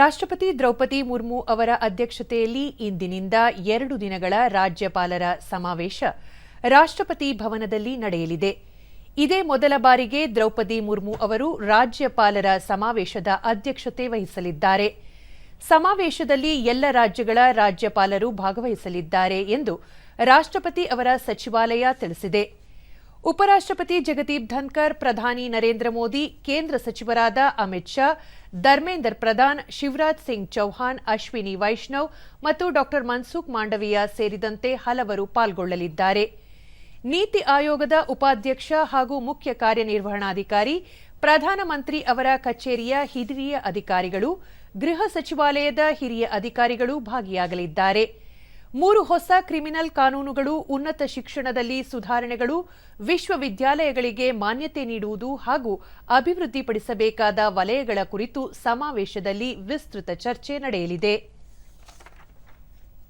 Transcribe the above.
ರಾಷ್ಟ್ರಪತಿ ದ್ರೌಪದಿ ಮುರ್ಮು ಅವರ ಅಧ್ಯಕ್ಷತೆಯಲ್ಲಿ ಇಂದಿನಿಂದ ಎರಡು ದಿನಗಳ ರಾಜ್ಯಪಾಲರ ಸಮಾವೇಶ ರಾಷ್ಟ್ರಪತಿ ಭವನದಲ್ಲಿ ನಡೆಯಲಿದೆ. ಇದೇ ಮೊದಲ ಬಾರಿಗೆ ದ್ರೌಪದಿ ಮುರ್ಮು ಅವರು ರಾಜ್ಯಪಾಲರ ಸಮಾವೇಶದ ಅಧ್ಯಕ್ಷತೆ ವಹಿಸಲಿದ್ದಾರೆ. ಸಮಾವೇಶದಲ್ಲಿ ಎಲ್ಲ ರಾಜ್ಯಗಳ ರಾಜ್ಯಪಾಲರು ಭಾಗವಹಿಸಲಿದ್ದಾರೆ ಎಂದು ರಾಷ್ಟ್ರಪತಿ ಅವರ ಸಚಿವಾಲಯ ತಿಳಿಸಿದೆ. ಉಪರಾಷ್ಟ್ರಪತಿ ಜಗದೀಪ್ ಧನ್ಕರ್, ಪ್ರಧಾನಿ ನರೇಂದ್ರ ಮೋದಿ, ಕೇಂದ್ರ ಸಚಿವರಾದ ಅಮಿತ್ ಶಾ, ಧರ್ಮೇಂದರ್ ಪ್ರಧಾನ್, ಶಿವರಾಜ್ ಸಿಂಗ್ ಚೌಹಾಣ್, ಅಶ್ವಿನಿ ವೈಷ್ಣವ್ ಮತ್ತು ಡಾ. ಮನ್ಸುಖ್ ಮಾಂಡವೀಯ ಸೇರಿದಂತೆ ಹಲವರು ಪಾಲ್ಗೊಳ್ಳಲಿದ್ದಾರೆ. ನೀತಿ ಆಯೋಗದ ಉಪಾಧ್ಯಕ್ಷ ಹಾಗೂ ಮುಖ್ಯ ಕಾರ್ಯನಿರ್ವಹಣಾಧಿಕಾರಿ, ಪ್ರಧಾನಮಂತ್ರಿ ಅವರ ಕಚೇರಿಯ ಹಿರಿಯ ಅಧಿಕಾರಿಗಳು, ಗೃಹ ಸಚಿವಾಲಯದ ಹಿರಿಯ ಅಧಿಕಾರಿಗಳು ಭಾಗಿಯಾಗಲಿದ್ದಾರೆ. ಮೂರು ಹೊಸ ಕ್ರಿಮಿನಲ್ ಕಾನೂನುಗಳು, ಉನ್ನತ ಶಿಕ್ಷಣದಲ್ಲಿ ಸುಧಾರಣೆಗಳು, ವಿಶ್ವವಿದ್ಯಾಲಯಗಳಿಗೆ ಮಾನ್ಯತೆ ನೀಡುವುದು ಹಾಗೂ ಅಭಿವೃದ್ಧಿಪಡಿಸಬೇಕಾದ ವಲಯಗಳ ಕುರಿತು ಸಮಾವೇಶದಲ್ಲಿ ವಿಸ್ತೃತ ಚರ್ಚೆ ನಡೆಯಲಿದೆ.